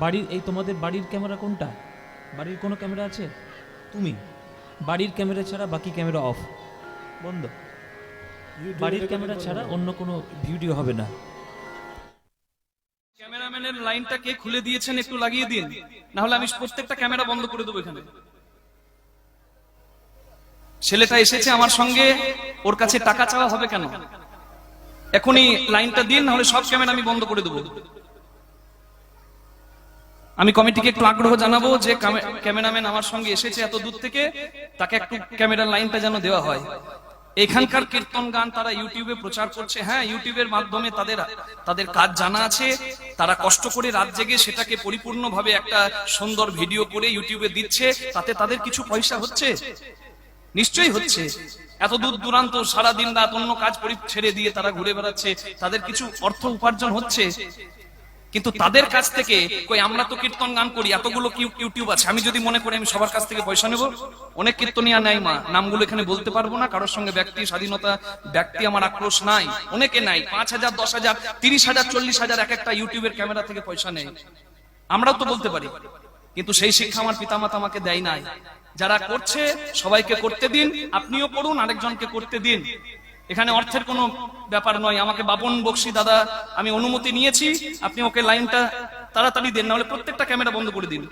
বাড়ির এই তোমাদের বাড়ির ক্যামেরা কোনটা? বাড়ির কোনো ক্যামেরা আছে? তুমি? বাড়ির ক্যামেরা ছাড়া বাকি ক্যামেরা অফ। বন্ধ। বাড়ির ক্যামেরা ছাড়া অন্য কোনো ভিডিও হবে না। ক্যামেরাম্যানের লাইনটা কে খুলে দিয়েছেন একটু লাগিয়ে দিন। না হলে আমি প্রত্যেকটা ক্যামেরা বন্ধ করে দেবো এখানে। ছেলেটা এসেছে আমার সঙ্গে ওর কাছে টাকা চাওয়া হবে কেন? এখনই লাইনটা দিন নাহলে সব ক্যামেরা আমি বন্ধ করে দেবো। আমি কমিটিকে একটু আগ্রহ জানাব যে ক্যামেরাম্যান আমার সঙ্গে এসেছে এত দূর থেকে, তাকে একটু ক্যামেরার লাইনটা যেন দেওয়া হয়। এখানকার কীর্তন গান তারা ইউটিউবে প্রচার করছে। হ্যাঁ ইউটিউবের মাধ্যমে তাদের তাদের কাজ জানা আছে। তারা কষ্ট করে রাত জেগে সেটাকে পরিপূর্ণভাবে একটা সুন্দর ভিডিও করে ইউটিউবে দিচ্ছে। তাতে তাদের কিছু পয়সা হচ্ছে? নিশ্চয়ই হচ্ছে। এত দূর দূরান্ত, সারা দিন রাত অন্য কাজ ছেড়ে দিয়ে তারা ঘুরে বেড়াচ্ছে। তাদের কিছু অর্থ উপার্জন হচ্ছে? কিন্তু তাদের কাছ থেকে, কই, আমরা তো কীর্তন গান করি, এতগুলো ইউটিউব আছে। আমি যদি মনে করি আমি সবার কাছ থেকে পয়সা নেব, অনেক কীর্তনিয়া নাই মা। নামগুলো এখানে বলতে পারব না, কারোর সঙ্গে ব্যক্তি, স্বাধীনতা, ব্যক্তি আমার আক্রোশ নাই। অনেকে নাই, পাঁচ হাজার, দশ হাজার, তিরিশ হাজার, চল্লিশ হাজার এক একটা ইউটিউবের ক্যামেরা থেকে পয়সা নেই আমরাও তো বলতে পারি। কিন্তু সেই শিক্ষা আমার পিতামাতা আমাকে দেয় নাই। যারা করছে, সবাইকে করতে দিন, আপনিও করুন আরেকজনকে করতে দিন। এখানে অর্থের কোনো ব্যাপার নয়। আমাকে বাপন বক্সি দাদা, আমি অনুমতি নিয়েছি। আপনি ওকে লাইনটা তাড়াতাড়ি দেন, নাহলে প্রত্যেকটা ক্যামেরা বন্ধ করে দিন।